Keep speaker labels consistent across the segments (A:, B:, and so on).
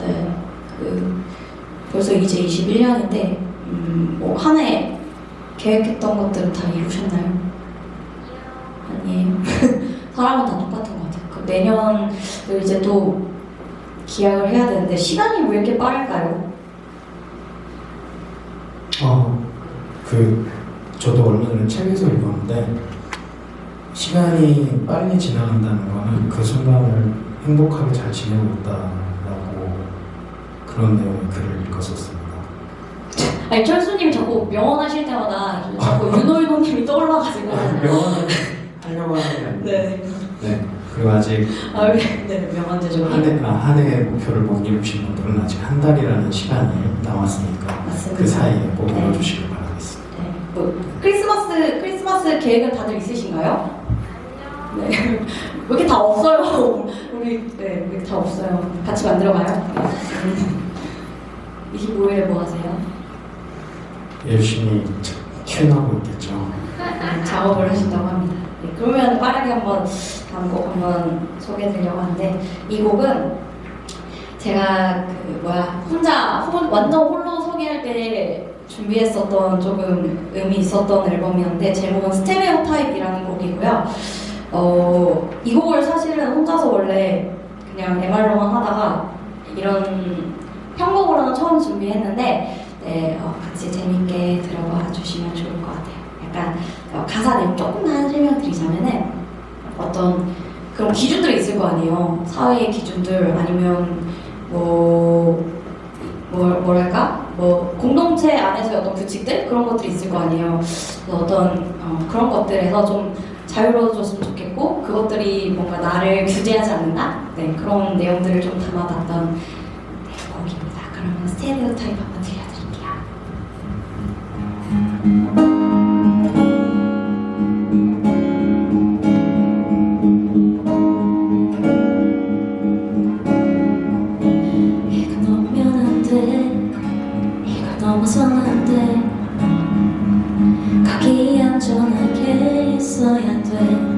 A: 네, 그 벌써 이제 21년인데 음, 뭐 한 해 계획했던 것들은 다 이루셨나요? 아니에요. 사람은 다 똑같은 것 같아요. 그 내년을 이제 또 기약을 해야 되는데 시간이 왜 이렇게 빠를까요?
B: 어, 그 저도 얼마 전에 책에서 읽었는데 시간이 빨리 지나간다는 거는 그 순간을 행복하게 잘 지내고 있다라고 그런 내용의 글을 읽었었습니다.
A: 아니 철수님 자꾸 명언하실 때마다 자꾸 윤호윤호님이 떠올라가지고
B: 명언을 하려고 하는 게
A: 네,
B: 네. 그리고 아직
A: 아, 네, 네 명언 제조님
B: 한 해, 아, 한 해의 목표를 못 이루신 분들은 아직 한 달이라는 시간이 남았으니까
A: 맞습니다.
B: 그 사이에 꼭
A: 네.
B: 이뤄주시길 바라겠습니다.
A: 네, 뭐 크리스마스 크리스마스 계획은 다들 있으신가요? 네. 왜 이렇게 다 없어요? 우리 네, 왜 이렇게 다 없어요? 같이 만들어봐요. 25일에 뭐 하세요?
B: 열심히 튀어나오고 있겠죠.
A: 네, 작업을 하신다고 합니다. 네, 그러면 빠르게 한번 다음 곡 한번 소개해드리려고 하는데 이 곡은 제가 그 뭐야 혼자 혼- 완전 홀로 소개할 때 준비했었던 조금 의미 있었던 앨범이었는데 제목은 스테레오 타입이라는 곡이고요. 어, 이 곡을 사실은 혼자서 원래 그냥 MR로만 하다가 이런 편곡으로는 처음 준비했는데 네, 어, 같이 재밌게 들어봐 주시면 좋을 것 같아요. 약간 어, 가사 내용 조금만 설명드리자면은 어떤 그런 기준들이 있을 거 아니에요. 사회의 기준들 아니면 뭐 뭘, 뭐랄까 뭐 공동체 안에서의 어떤 규칙들 그런 것들이 있을 거 아니에요. 어떤 어, 그런 것들에서 좀 자유로워졌으면 좋겠고 그것들이 뭔가 나를 규제하지 않는다. 네 그런 내용들을 좀 담아봤던 네, 곡입니다. 그러면 스테레오 타입 한번 들려드릴게요. 안전하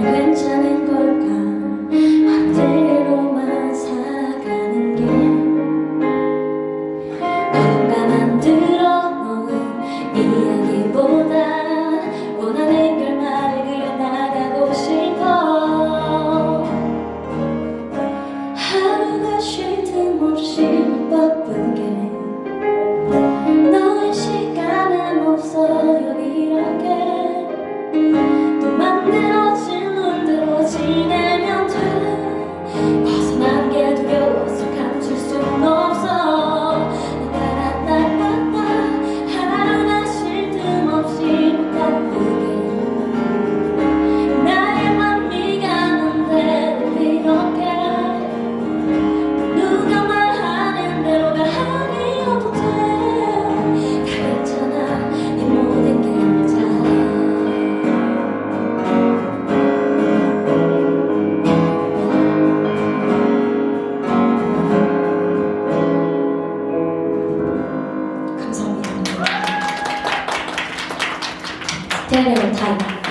A: 远嫁 And I'm.